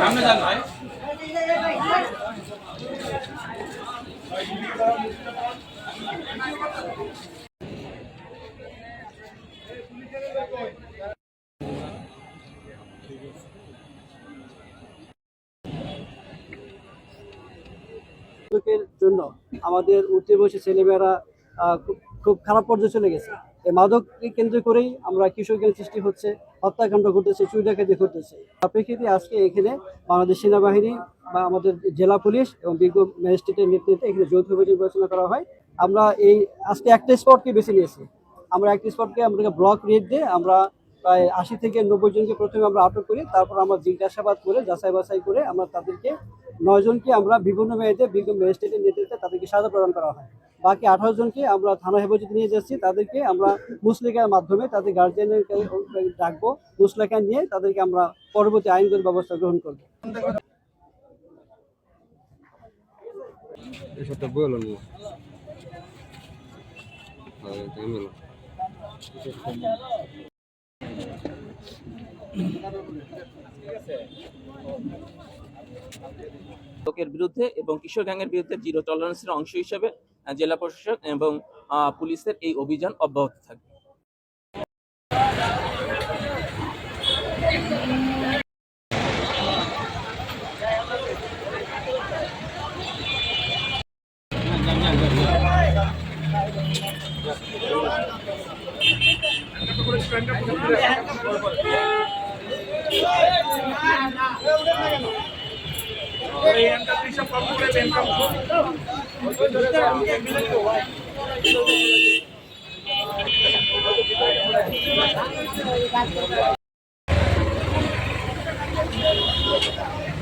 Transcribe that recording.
সামনে যান ভাই। জন্য আমাদের উঠতে বসে ছেলেমেয়েরা খুব খারাপ পর্যায়ে চলে গেছে। এই মাদককে কেন্দ্র করেই আমরা কিশোরগঞ্জ সৃষ্টি হচ্ছে, হত্যাকাণ্ড ঘটেছে চুরি ডাকাতি ঘটেছে। প্রেক্ষিতে আজকে এখানে বাংলাদেশ সেনাবাহিনী বা আমাদের জেলা পুলিশ এবং বিজ্ঞ ম্যাজিস্ট্রেটের নেতৃত্বে এখানে যৌথ অভিযান পরিচালনা করা হয়। আমরা এই আজকে একটা স্পটকে বেছে নিয়েছি। আমরা একটা স্পটকে আমরা ব্লক রেট দিয়ে আমরা প্রায় আশি থেকে নব্বই জনকে প্রথমে আমরা আটক করি, তারপর আমরা জিজ্ঞাসাবাদ করে, যাচাই বাছাই করে আমরা তাদেরকে নয় জনকে আমরা বিভিন্ন মেয়েদের বিজ্ঞ ম্যাজিস্ট্রেটের নেতৃত্বে তাদেরকে সাজা প্রদান করা হয়। বাকি আঠারো জনকে আমরা থানা হেফাজতে নিয়ে যাচ্ছি তাদেরকে আমরা মুসলিকার মাধ্যমে তাদের গার্জিয়ানের ডাকবো মুসলেখা নিয়ে তাদেরকে আমরা পরবর্তী আইনগত ব্যবস্থা গ্রহণ করব. A ver, dímelo. লোকের বিরুদ্ধে এবং কিশোর গ্যাংয়ের বিরুদ্ধে জিরো টলারেন্সের অংশ হিসেবে জেলা প্রশাসন এবং পুলিশের এই অভিযান অব্যাহত থাকবে। করে এই এমটা হিসাব কম করে এমটা Thank you.